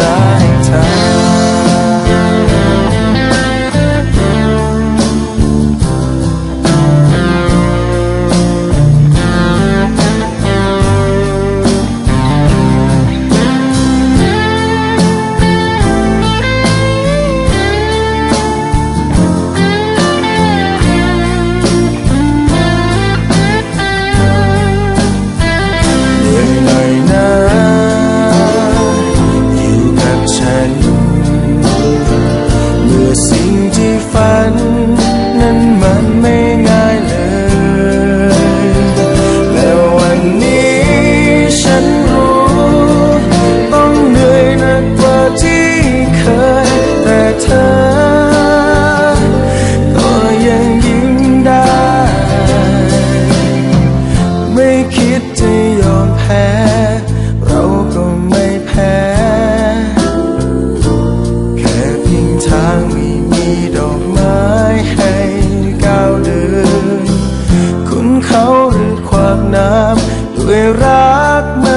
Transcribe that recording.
ที่ น้ำด้วยรัก